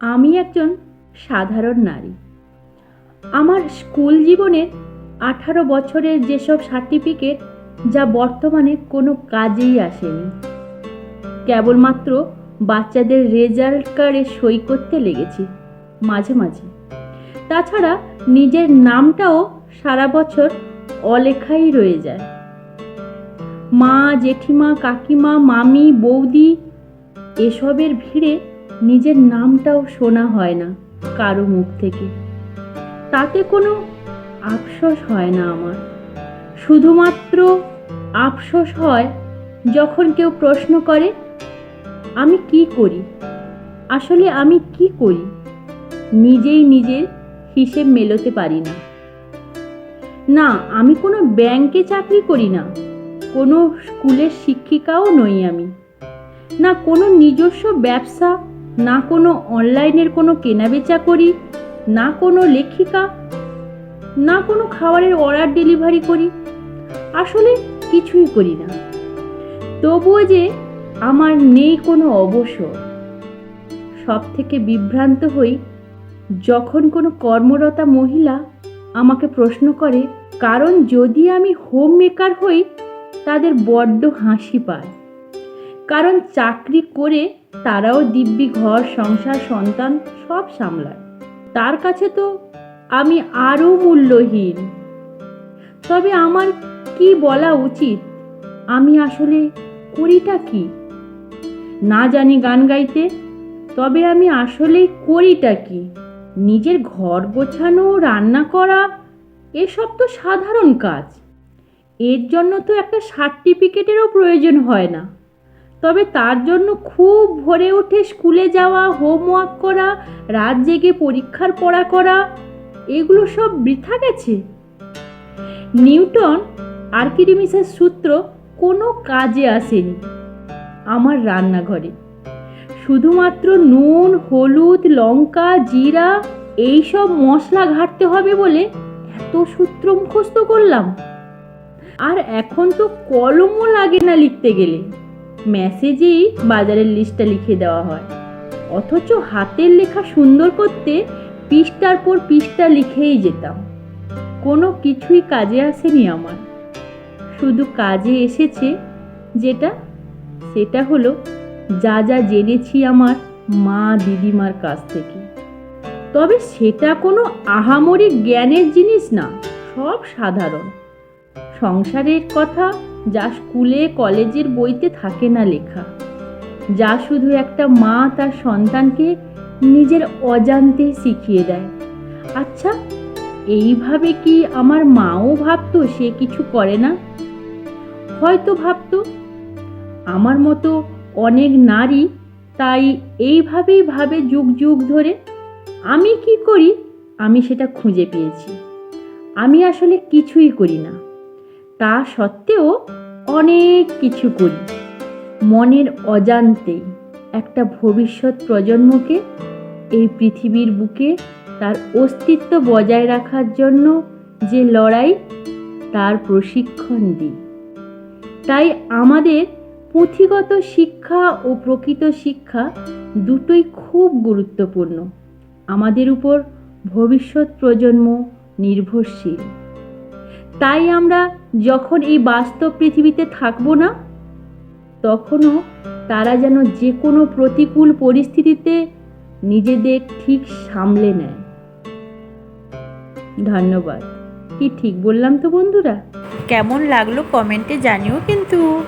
আমি একজন সাধারণ নারী। আমার স্কুল জীবনের আঠারো বছরের যেসব সার্টিফিকেট যা বর্তমানে কোনো কাজেই আসেনি, কেবলমাত্র বাচ্চাদের রেজাল্ট কার্ডে সই করতে লেগেছি মাঝে মাঝে। তাছাড়া নিজের নামটাও সারা বছর অলেখাই রয়ে যায়। মা, জেঠিমা, কাকিমা, মামি, বৌদি এসবের ভিড়ে নিজের নামটাও শোনা হয় না কারও মুখ থেকে। তাতে কোনো আফসোস হয় না আমার। শুধুমাত্র আফসোস হয় যখন কেউ প্রশ্ন করে, আমি কি করি? আসলে আমি কি করি? নিজেই নিজের হিসেব মেলোতে পারি না। না, আমি কোনো ব্যাংকে চাকরি করি না। কোনো স্কুলের শিক্ষিকাও নই আমি। না, কোনো নিজস্ব ব্যবসা না কোনো অনলাইনের কোনো কেনাবেচা করি, না কোনো লেখিকা, না কোনো খাবারের অর্ডার ডেলিভারি করি, আসলে কিছুই করি না। তবুও যে আমার নেই কোনো অবসর সব থেকে বিভ্রান্ত হই যখন কোনো কর্মরতা মহিলা আমাকে প্রশ্ন করে, কারণ যদি আমি হোম মেকার হই, তাদের বড্ড হাসি পায়। কারণ চাকরি করে তারাও দিব্যি ঘর, সংসার, সন্তান সব সামলায়। তার কাছে তো আমি আরও মূল্যহীন। তবে আমার কি বলা উচিত? আমি আসলে করিটা কি? না জানি গান গাইতে, তবে আমি আসলেই করিটা কি? নিজের ঘর গোছানো, রান্না করা, এসব তো সাধারণ কাজ। এর জন্য তো একটা সার্টিফিকেটেরও প্রয়োজন হয় না। তবে তার জন্য খুব ভোরে উঠে স্কুলে যাওয়া, হোমওয়ার্ক করা, রাত জেগে পরীক্ষার পড়া করা, এগুলো সব বৃথা গেছে। নিউটন আর্কিডিমিসের সূত্র কোনো কাজে আসেনি আমার রান্নাঘরে। শুধুমাত্র নুন, হলুদ, লঙ্কা, জিরা এই সব মশলা ঘাটতে হবে বলে এত সূত্র মুখস্থ করলাম। আর এখন তো কলমও লাগে না লিখতে গেলে। মেসেজেই বাজারের লিস্টটা লিখে দেওয়া হয়। অথচ হাতের লেখা সুন্দর করতে পৃষ্ঠার পর পৃষ্ঠা লিখেই যেতাম। কোনো কিছুই কাজে আসেনি আমার। শুধু কাজে এসেছে যেটা, সেটা হলো যা যা জেনেছি আমার মা দিদিমার কাছ থেকে। তবে সেটা কোনো আহামরি জ্ঞানের জিনিস না, সব সাধারণ। সংসারের কথা যা স্কুলে, কলেজের বইতে থাকে না লেখা। যা শুধু একটা মা তার সন্তানকে নিজের অজান্তে শিখিয়ে দেয়। আচ্ছা এইভাবে কি আমার মাও ভাবতো সে কিছু করে না? হয়তো ভাবতো। আমার মতো অনেক নারী তাই এইভাবেই ভাবে যুগ যুগ ধরে। আমি কি করি? আমি সেটা খুঁজে পেয়েছি। আমি আসলে কিছুই করি না। তা সত্ত্বেও অনেক কিছু করি। মনের অজান্তেই একটা ভবিষ্যৎ প্রজন্মকে এই পৃথিবীর বুকে তার অস্তিত্ব বজায় রাখার জন্য যে লড়াই, তার প্রশিক্ষণ দিই। তাই আমাদের পুঁথিগত শিক্ষা ও প্রকৃত শিক্ষা দুটোই খুব গুরুত্বপূর্ণ। আমাদের উপর ভবিষ্যৎ প্রজন্ম নির্ভরশীল। তাই আমরা যখন এই বাস্তব পৃথিবীতে থাকব না, তখনও তারা যেন যে কোনো প্রতিকূল পরিস্থিতিতে নিজেদের ঠিক সামলে নেয়। ধন্যবাদ। কি ঠিক বললাম তো বন্ধুরা? কেমন লাগল কমেন্টে জানিও কিন্তু।